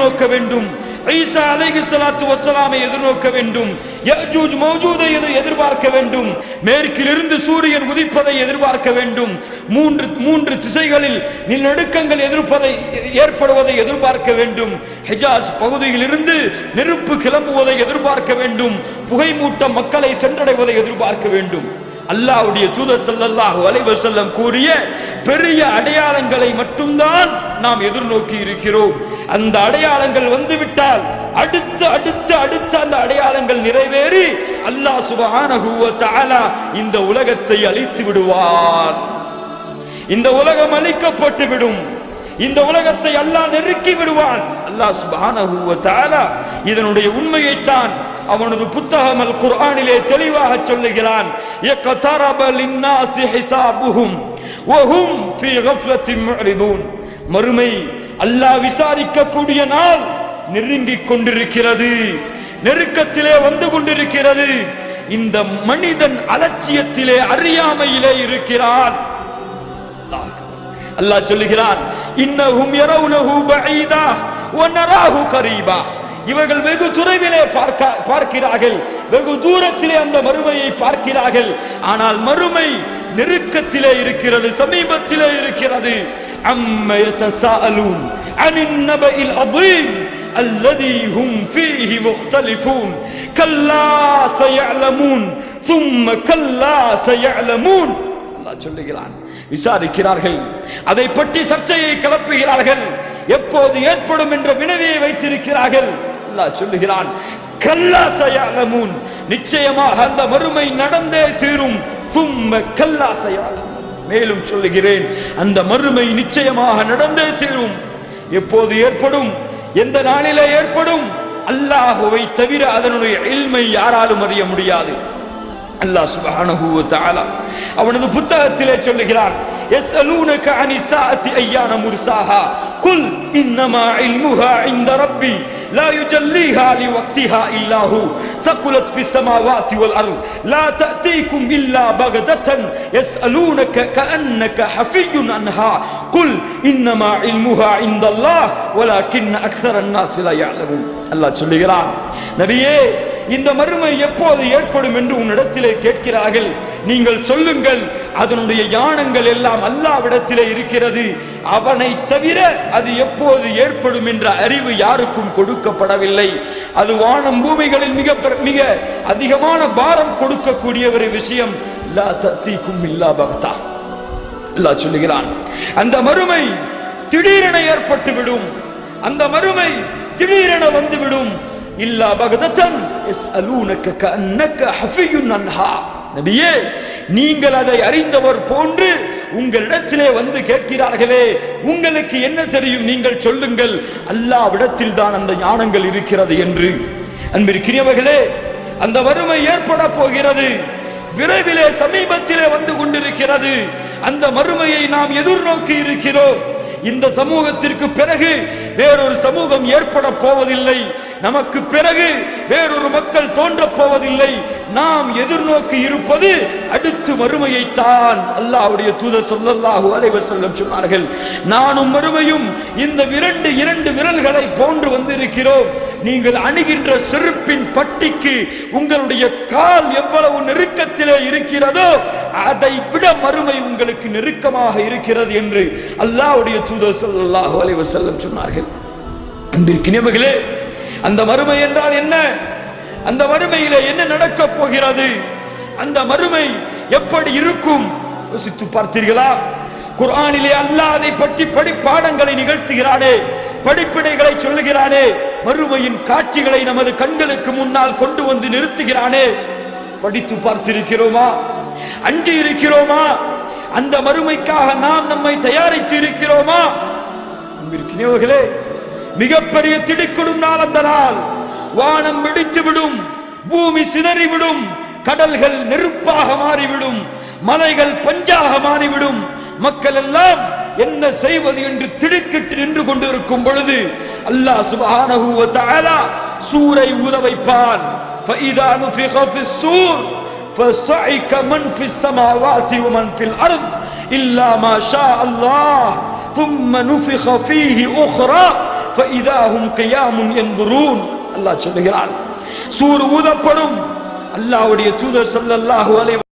எதிர்நோக்க வேண்டும். ஈசா அலைஹி சலாத்து வசலாமை எதிர்நோக்க வேண்டும். யஜூஜ் மௌஜூதை எது- எதிர்பார்க்க வேண்டும். மேற்கிலிருந்து சூரியன் உதிப்பதை எதிர்பார்க்க வேண்டும். மூன்று மூன்று திசைகளில் நிலநடுக்கங்கள் எதிர்ப்பதை ஏற்படுவதை எதிர்பார்க்க வேண்டும். ஹிஜாஸ் பகுதியிலிருந்து நெருப்பு கிளம்புவதை எதிர்பார்க்க வேண்டும். புகைமூட்டம் மக்களை சென்றடைவதை எதிர்பார்க்க வேண்டும். அல்லாவுடைய தூதர் ஸல்லல்லாஹு அலைவர் செல்லம் கூறிய பெரிய அடையாளங்களை மட்டும்தான் நாம் எதிர்நோக்கி இருக்கிறோம். அந்த அடையாளங்கள் வந்துவிட்டால் அடுத்து அடுத்து அடுத்து அந்த அடையாளங்கள் நிறைவேறி அல்லாஹ் சுப்ஹானஹு இந்த உலகத்தை அழித்து விடுவார் இந்த உலகம் அழிக்கப்பட்டு விடும். இந்த உலகத்தை அல்லாஹ் நெருக்கி விடுவான். அல்லாஹ் சுப்ஹானஹு தஆலா இதனுடைய உண்மையைத்தான் அவனது புத்தகம் அல் குர்ஆனிலே தெளிவாக சொல்லுகிறான். யக்தரப லின்னாசி ஹிசாபுஹும் வஹும் ஃபீ கஃப்லத்தின் முஅரிதூன். மறுமை அல்லாஹ் விசாரிக்கக்கூடிய நாள் நெருங்கிக் கொண்டிருக்கிறது. நெருக்கத்திலே வந்து கொண்டிருக்கிறது. இந்த மனிதன் அலட்சியத்திலே அறியாமையிலே இருக்கிறான். அல்லாஹ் சொல்லுகிறான் இன்னஹும் யரவுனஹு பஈதா வ நராஹு கரீபா. இவர்கள் வெகு துறைவிலே பார்க்க பார்க்கிறார்கள். வெகு தூரத்திலே அந்த மறுமையை பார்க்கிறார்கள். ஆனால் மறுமை நெருக்கத்திலே இருக்கிறது சமீபத்திலே இருக்கிறது. அம்ம யதசாஅலூன் அனின் நபஇல் அதீம் الذي هم فيه مختلفون كلا سيعلمون ثم كلا سيعلمون அல்லாஹ் சொல்லுகிறான் விசாரிக்கிறார்கள் அதை பற்றி சர்ச்சையை கிளப்புகிறார்கள் எப்போது ஏற்படும் என்ற வினவியை வைத்திருக்கிறார்கள் அல்லாஹ் சொல்லுகிறான் கல்லா சயாலமூன் நிச்சயமாக அந்த மறுமை நடந்தே தீரும் தும்ம கல்லா சயாலமூன் மேலும் சொல்லுகிறேன் அந்த மறுமை நிச்சயமாக நடந்தே தீரும் எப்போது ஏற்படும் எந்த நாளிலே ஏற்படும் அல்லாஹுவை தவிர அதனுடைய இல்மை யாராலும் அறிய முடியாது அல்லாஹ் சுப்ஹானஹு வ தஆலா அவனது புத்தகத்திலே சொல்லுகிறான் يسألونك عن الساعة أيان مرساها قل إنما علمها عند ربي لا يجليها لوقتها إلا هو ثقلت في السماوات والأرض لا تأتيكم إلا بغدة يسألونك كأنك حفي عنها قل إنما علمها عند الله ولكن أكثر الناس لا يعلمون الله சொல்லுகிறான் நபியே இந்த மறுமை எப்போது ஏற்படும் என்று உன்னிடத்திலே கேட்கிறார்கள் நீங்கள் சொல்லுங்கள் அதனுடைய யானங்கள் எல்லாம் அல்லாவிடத்திலே இருக்கிறது. அவனை தவிர அது எப்போது ஏற்படும் என்ற அறிவு யாருக்கும் கொடுக்கப்படவில்லை. அது வானம் பூமிகளில் மிக மிக அதிகமான பாரம் கொடுக்கக்கூடிய ஒரு விஷயம். லா தத்தீக்கும் இல்லா பக்தா. அல்லாஹ் சொல்லுகிறான் அந்த மறுமை திடீரென ஏற்பட்டு விடும். அந்த மறுமை திடீரென வந்துவிடும் இல்லா பகதத்தன் எஸ்அலூனக கஅன்னக ஹஃபியுன் அன்ஹா. நபியே நீங்கள் அதை அறிந்தவர் போன்று உங்களிடத்திலே வந்து கேட்கிறார்களே உங்களுக்கு என்ன தெரியும்? நீங்கள் சொல்லுங்கள். அல்லாவிடத்தில் தான் அந்த ஞானங்கள் இருக்கிறது என்று. அன்பிற்கினியவர்களே அந்த வறுமை ஏற்பட போகிறது. விரைவிலே சமீபத்திலே வந்து கொண்டிருக்கிறது. அந்த மறுமையை நாம் எதிர்நோக்கி இருக்கிறோம். இந்த சமூகத்திற்கு பிறகு வேறொரு சமூகம் ஏற்பட போவதில்லை. நமக்கு பிறகு வேறொரு மக்கள் தோன்றப் போவதில்லை. நாம் எதிர்நோக்கி இருப்பது அடுத்து மறுமையைத்தான் அல்லாஹ்வுடைய தூதர் சொல்லல்லாஹு அலைவர் செல்லம் சொன்னார்கள். நானும் மறுமையும் இந்த இரண்டு இரண்டு விரல்களை போன்று வந்திருக்கிறோம். நீங்கள் அணுகின்ற செருப்பின் பட்டிக்கு உங்களுடைய கால் எவ்வளவு நெருக்கத்திலே இருக்கிறதோ அதை விட மறுமை உங்களுக்கு நெருக்கமாக இருக்கிறது என்று அல்லாஹ்வுடைய தூதர் சொல்லல்லாஹு அலைவர் செல்லம் சொன்னார்கள். அன்பிற்கினியவர்களே அந்த மறுமை என்றால் என்ன? அந்த மறுமையில என்ன நடக்கப் போகிறது? அந்த மறுமை எப்படி இருக்கும்? யோசித்து பார்த்தீர்களா? குர்ஆனிலே அல்லாஹ் அதை பற்றி படி பாடங்களை நிகழ்த்துகிறானே படிப்பினைகளை சொல்லுகிறானே மறுமையின் காட்சிகளை நமது கண்களுக்கு முன்னால் கொண்டு வந்து நிறுத்துகிறானே. படித்து பார்த்திருக்கிறோமா? அஞ்சு இருக்கிறோமா? அந்த மறுமைக்காக நாம் நம்மை தயாரித்து இருக்கிறோமா? இருக்கிறவர்களே மிகப்பெரிய திடுக்கிடும் நாள் அந்த நாள் வானம் வெடித்து விடும் பூமி சிதறிவிடும் கடல்கள் நெருப்பாக மாறிவிடும் மலைகள் பஞ்சாக மாறிவிடும் மக்கள் எல்லாம் என்ன செய்வது என்று திடுக்கிட்டு நின்று கொண்டிருக்கும் பொழுது அல்லாஹ் சுப்ஹானஹு வ தஆலா சூரை ஊத வைப்பான் فإذا نفخ في السور فصعق من في السماوات ومن في الأرض إلا ما شاء الله ثم نفخ فيه أخرى فإذا هم قيام ينظرون. الله جل جلاله. سور ودا پڑم اللہ وڑی تودر صلی اللہ علیہ